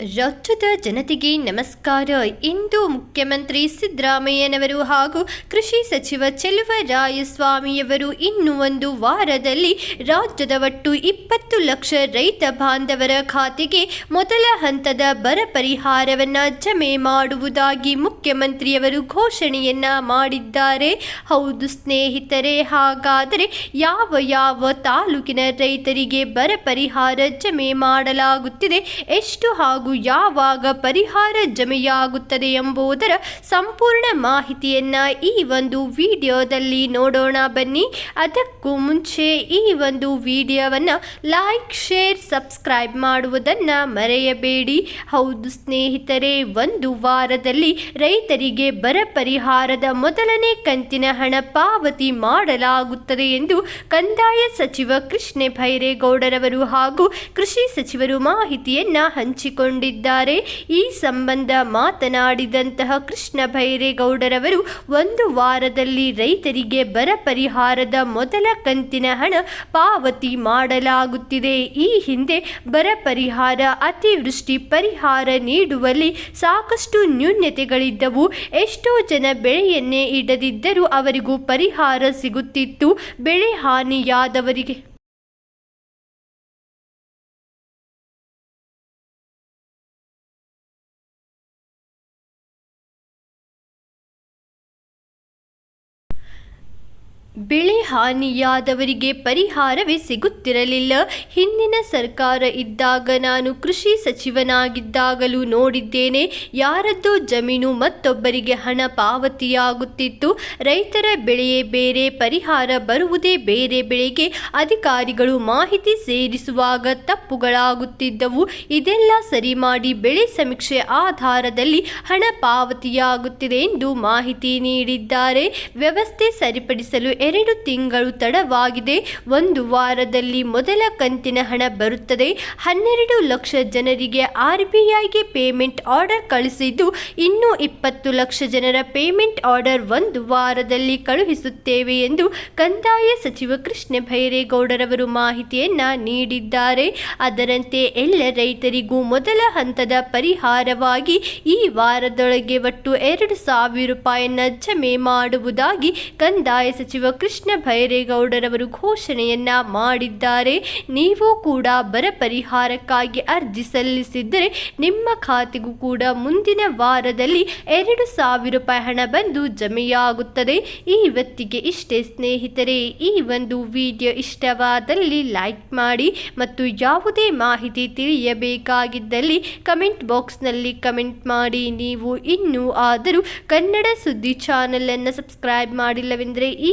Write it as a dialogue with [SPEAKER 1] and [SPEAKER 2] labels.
[SPEAKER 1] ರಾಜ್ಯದ ಜನತೆಗೆ ನಮಸ್ಕಾರ. ಇಂದು ಮುಖ್ಯಮಂತ್ರಿ ಸಿದ್ದರಾಮಯ್ಯನವರು ಹಾಗೂ ಕೃಷಿ ಸಚಿವ ಚೆಲುವರಾಯಸ್ವಾಮಿಯವರು ಇನ್ನು ಒಂದು ವಾರದಲ್ಲಿ ರಾಜ್ಯದ ಒಟ್ಟು ಇಪ್ಪತ್ತು ಲಕ್ಷ ರೈತ ಬಾಂಧವರ ಖಾತೆಗೆ ಮೊದಲ ಹಂತದ ಬರ ಪರಿಹಾರವನ್ನು ಜಮೆ ಮಾಡುವುದಾಗಿ ಮುಖ್ಯಮಂತ್ರಿಯವರು ಘೋಷಣೆಯನ್ನ ಮಾಡಿದ್ದಾರೆ. ಹೌದು ಸ್ನೇಹಿತರೆ, ಹಾಗಾದರೆ ಯಾವ ಯಾವ ತಾಲೂಕಿನ ರೈತರಿಗೆ ಬರ ಪರಿಹಾರ ಜಮೆ ಮಾಡಲಾಗುತ್ತಿದೆ? ಎಷ್ಟು ಹಾಗೂ ಯಾವಾಗ ಪರಿಹಾರ ಜಮೆಯಾಗುತ್ತದೆ ಎಂಬುದರ ಸಂಪೂರ್ಣ ಮಾಹಿತಿಯನ್ನ ಈ ಒಂದು ವಿಡಿಯೋದಲ್ಲಿ ನೋಡೋಣ ಬನ್ನಿ. ಅದಕ್ಕೂ ಮುಂಚೆ ಈ ಒಂದು ವಿಡಿಯೋವನ್ನು ಲೈಕ್ ಶೇರ್ ಸಬ್ಸ್ಕ್ರೈಬ್ ಮಾಡುವುದನ್ನು ಮರೆಯಬೇಡಿ. ಹೌದು ಸ್ನೇಹಿತರೆ, ಒಂದು ವಾರದಲ್ಲಿ ರೈತರಿಗೆ ಬರ ಪರಿಹಾರದ ಮೊದಲನೇ ಕಂತಿನ ಹಣ ಪಾವತಿ ಮಾಡಲಾಗುತ್ತದೆ ಎಂದು ಕಂದಾಯ ಸಚಿವ ಕೃಷ್ಣ ಭೈರೇಗೌಡರವರು ಹಾಗೂ ಕೃಷಿ ಸಚಿವರು ಮಾಹಿತಿಯನ್ನ ಹಂಚಿಕೊಂಡಿದ್ದಾರೆ ಈ ಸಂಬಂಧ ಮಾತನಾಡಿದಂತಹ ಕೃಷ್ಣ ಭೈರೇಗೌಡರವರು, ಒಂದು ವಾರದಲ್ಲಿ ರೈತರಿಗೆ ಬರ ಪರಿಹಾರದ ಮೊದಲ ಕಂತಿನ ಹಣ ಪಾವತಿ ಮಾಡಲಾಗುತ್ತಿದೆ. ಈ ಹಿಂದೆ ಬರ ಪರಿಹಾರ, ಅತಿವೃಷ್ಟಿ ಪರಿಹಾರ ನೀಡುವಲ್ಲಿ ಸಾಕಷ್ಟು ನ್ಯೂನ್ಯತೆಗಳಿದ್ದವು ಎಷ್ಟೋ ಜನ ಬೆಳೆಯನ್ನೇ ಇಡದಿದ್ದರೂ ಅವರಿಗೂ ಪರಿಹಾರ ಸಿಗುತ್ತಿತ್ತು. ಬೆಳೆ ಹಾನಿಯಾದವರಿಗೆ ಬೆಳೆ ಹಾನಿಯಾದವರಿಗೆ ಪರಿಹಾರವೇ ಸಿಗುತ್ತಿರಲಿಲ್ಲ. ಹಿಂದಿನ ಸರ್ಕಾರ ಇದ್ದಾಗ ನಾನು ಕೃಷಿ ಸಚಿವನಾಗಿದ್ದಾಗಲೂ ನೋಡಿದ್ದೇನೆ. ಯಾರದ್ದೋ ಜಮೀನು ಮತ್ತೊಬ್ಬರಿಗೆ ಹಣ ಪಾವತಿಯಾಗುತ್ತಿತ್ತು. ರೈತರ ಬೆಳೆಯೇ ಬೇರೆ, ಪರಿಹಾರ ಬರುವುದೇ ಬೇರೆ ಬೆಳೆಗೆ ಅಧಿಕಾರಿಗಳು ಮಾಹಿತಿ ಸೇರಿಸುವಾಗ ತಪ್ಪುಗಳಾಗುತ್ತಿದ್ದವು. ಇದೆಲ್ಲ ಸರಿ ಮಾಡಿ ಬೆಳೆ ಸಮೀಕ್ಷೆ ಆಧಾರದಲ್ಲಿ ಹಣ ಪಾವತಿಯಾಗುತ್ತಿದೆ ಎಂದು ಮಾಹಿತಿ ನೀಡಿದ್ದಾರೆ. ವ್ಯವಸ್ಥೆ ಸರಿಪಡಿಸಲು ಎರಡು ತಿಂಗಳು ತಡವಾಗಿದೆ. ಒಂದು ವಾರದಲ್ಲಿ ಮೊದಲ ಕಂತಿನ ಹಣ ಬರುತ್ತದೆ. ಹನ್ನೆರಡು ಲಕ್ಷ ಜನರಿಗೆ ಆರ್ ಬಿ ಪೇಮೆಂಟ್ ಆರ್ಡರ್ ಕಳಿಸಿದ್ದು, ಇನ್ನೂ ಇಪ್ಪತ್ತು ಲಕ್ಷ ಜನರ ಪೇಮೆಂಟ್ ಆರ್ಡರ್ ಒಂದು ವಾರದಲ್ಲಿ ಕಳುಹಿಸುತ್ತೇವೆ ಎಂದು ಕಂದಾಯ ಸಚಿವ ಕೃಷ್ಣ ಭೈರೇಗೌಡರವರು ಮಾಹಿತಿಯನ್ನ ನೀಡಿದ್ದಾರೆ. ಅದರಂತೆ ಎಲ್ಲ ರೈತರಿಗೂ ಮೊದಲ ಹಂತದ ಪರಿಹಾರವಾಗಿ ಈ ವಾರದೊಳಗೆ ಒಟ್ಟು ಎರಡು ಸಾವಿರ ರೂಪಾಯಿಯನ್ನ ಜಮೆ ಮಾಡುವುದಾಗಿ ಕಂದಾಯ ಸಚಿವ ಕೃಷ್ಣ ಭೈರೇಗೌಡರವರು ಘೋಷಣೆಯನ್ನ ಮಾಡಿದ್ದಾರೆ. ನೀವು ಕೂಡ ಬರ ಪರಿಹಾರಕ್ಕಾಗಿ ಅರ್ಜಿ ಸಲ್ಲಿಸಿದ್ದರೆ ನಿಮ್ಮ ಖಾತೆಗೂ ಕೂಡ ಮುಂದಿನ ವಾರದಲ್ಲಿ ಎರಡು ಸಾವಿರ ರೂಪಾಯಿ ಹಣ ಬಂದು ಜಮೆಯಾಗುತ್ತದೆ. ಈ ಹೊತ್ತಿಗೆ ಇಷ್ಟೇ ಸ್ನೇಹಿತರೆ, ಈ ಒಂದು ವಿಡಿಯೋ ಇಷ್ಟವಾದಲ್ಲಿ ಲೈಕ್ ಮಾಡಿ ಮತ್ತು ಯಾವುದೇ ಮಾಹಿತಿ ತಿಳಿಯಬೇಕಾಗಿದ್ದಲ್ಲಿ ಕಮೆಂಟ್ ಬಾಕ್ಸ್ನಲ್ಲಿ ಕಮೆಂಟ್ ಮಾಡಿ. ನೀವು ಇನ್ನೂ ಆದರೂ ಕನ್ನಡ ಸುದ್ದಿ ಚಾನಲನ್ನು ಸಬ್ಸ್ಕ್ರೈಬ್ ಮಾಡಿಲ್ಲವೆಂದರೆ ಈ